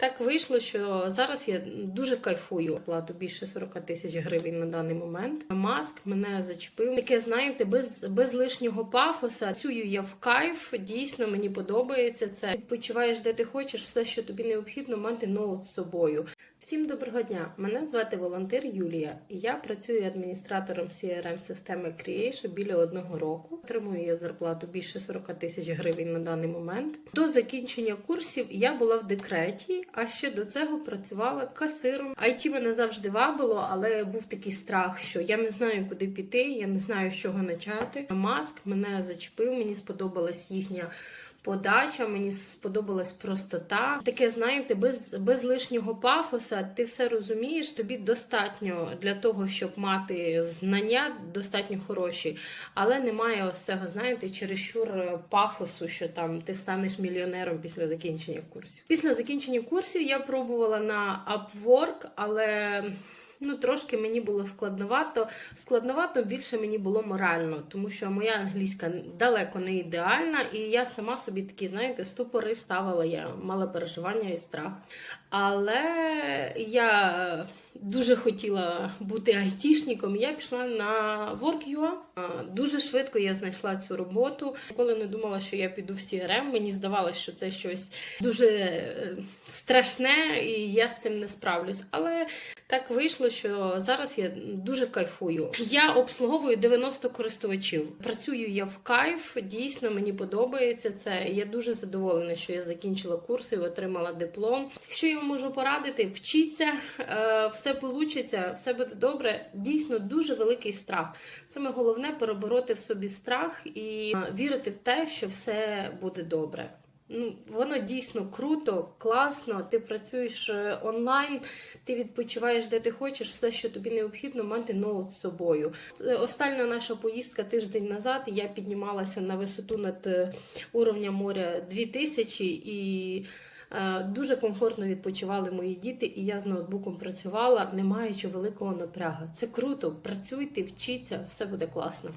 Так вийшло, що зараз я дуже кайфую. Плату більше 40 тисяч гривень на даний момент. Маск мене зачепив. Таке, знаєте, без, без лишнього пафоса. Працюю я в кайф. Дійсно, мені подобається це. Відпочиваєш, де ти хочеш, все, що тобі необхідно, мати ноут з собою. Всім доброго дня! Мене звати волонтер Юлія, я працюю адміністратором crm системи Creation біля одного року. Отримую я зарплату більше 40 тисяч гривень на даний момент. До закінчення курсів я була в декреті, а ще до цього працювала касиром. IT мене завжди вабило, але був такий страх, що я не знаю, куди піти, я не знаю, з чого почати. Маск мене зачепив, мені сподобалась їхня. Подача, мені сподобалась простота. Таке, знаєте, без, без лишнього пафоса ти все розумієш, тобі достатньо для того, щоб мати знання, достатньо хороші, але немає ось цього, знаєте, чересчур пафосу, що там ти станеш мільйонером після закінчення курсів. Після закінчення курсів я пробувала на Upwork, але. Ну, трошки мені було складновато. Складновато більше мені було морально, тому що моя англійська далеко не ідеальна, і я сама собі такі, знаєте, ступори ставила, я мала переживання і страх. Але я дуже хотіла бути айтішником. Я пішла на Work.ua. Дуже швидко я знайшла цю роботу. Ніколи не думала, що я піду в CRM. Мені здавалося, що це щось дуже е, страшне, і я з цим не справлюсь. Але так вийшло, що зараз я дуже кайфую. Я обслуговую 90 користувачів. Працюю я в кайф. Дійсно, мені подобається це. Я дуже задоволена, що я закінчила курси і отримала диплом. Що я вам можу порадити? Вчіться, е, все вийде, все буде добре. Дійсно, дуже великий страх. Саме головне перебороти в собі страх і е, вірити в те, що все буде добре. Ну, воно дійсно круто, класно. Ти працюєш е, онлайн, ти відпочиваєш де ти хочеш, все, що тобі необхідно, мати ноут з собою. Остання наша поїздка тиждень назад. Я піднімалася на висоту над уровнем моря 2000 і. Е, Дуже комфортно відпочивали мої діти, і я з ноутбуком працювала, не маючи великого напрягу. Це круто. Працюйте, вчіться, все буде класно.